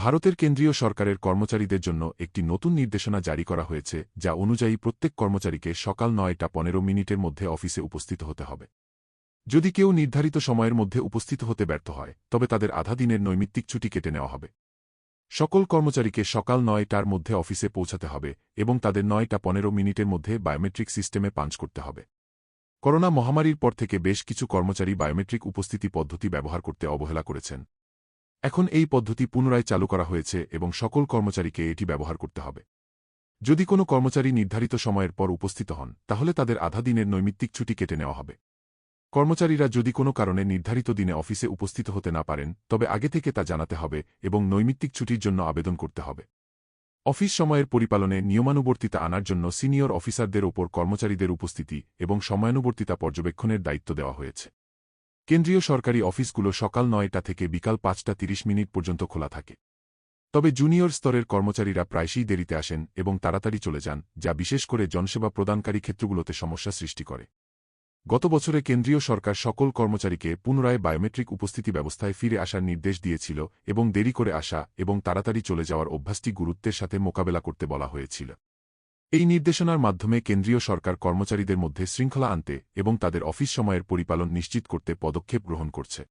ভারতের কেন্দ্রীয় সরকারের কর্মচারীদের জন্য একটি নতুন নির্দেশনা জারি করা হয়েছে, যা অনুযায়ী প্রত্যেক কর্মচারীকে সকাল নয়টা পনেরো মিনিটের মধ্যে অফিসে উপস্থিত হতে হবে। যদি কেউ নির্ধারিত সময়ের মধ্যে উপস্থিত হতে ব্যর্থ হয়, তবে তাদের আধা দিনের নৈমিত্তিক ছুটি কেটে নেওয়া হবে। সকল কর্মচারীকে সকাল নয়টার মধ্যে অফিসে পৌঁছাতে হবে এবং তাদের নয়টা পনেরো মিনিটের মধ্যে বায়োমেট্রিক সিস্টেমে পাঞ্চ করতে হবে। করোনা মহামারীর পর থেকে বেশ কিছু কর্মচারী বায়োমেট্রিক উপস্থিতি পদ্ধতি ব্যবহার করতে অবহেলা করেছেন। এখন এই পদ্ধতি পুনরায় চালু করা হয়েছে এবং সকল কর্মচারীকে এটি ব্যবহার করতে হবে। যদি কোনো কর্মচারী নির্ধারিত সময়ের পর উপস্থিত হন, তাহলে তাদের আধা দিনের নৈমিত্তিক ছুটি কেটে নেওয়া হবে। কর্মচারীরা যদি কোনো কারণে নির্ধারিত দিনে অফিসে উপস্থিত হতে না পারেন, তবে আগে থেকে তা জানাতে হবে এবং নৈমিত্তিক ছুটির জন্য আবেদন করতে হবে। অফিস সময়ের পরিপালনে নিয়মানুবর্তিতা আনার জন্য সিনিয়র অফিসারদের ওপর কর্মচারীদের উপস্থিতি এবং সময়ানুবর্তিতা পর্যবেক্ষণের দায়িত্ব দেওয়া হয়েছে। কেন্দ্রীয় সরকারি অফিসগুলো সকাল নয়টা থেকে বিকাল পাঁচটা তিরিশ মিনিট পর্যন্ত খোলা থাকে। তবে জুনিয়র স্তরের কর্মচারীরা প্রায়শই দেরিতে আসেন এবং তাড়াতাড়ি চলে যান, যা বিশেষ করে জনসেবা প্রদানকারী ক্ষেত্রগুলোতে সমস্যা সৃষ্টি করে। গত বছরে কেন্দ্রীয় সরকার সকল কর্মচারীকে পুনরায় বায়োমেট্রিক উপস্থিতি ব্যবস্থায় ফিরে আসার নির্দেশ দিয়েছিল এবং দেরি করে আসা এবং তাড়াতাড়ি চলে যাওয়ার অভ্যাসটি গুরুত্বের সাথে মোকাবেলা করতে বলা হয়েছিল। এই নির্দেশনার মাধ্যমে কেন্দ্রীয় সরকার কর্মচারীদের মধ্যে শৃঙ্খলা আনতে এবং তাদের অফিস সময়ের পরিপালন নিশ্চিত করতে পদক্ষেপ গ্রহণ করছে।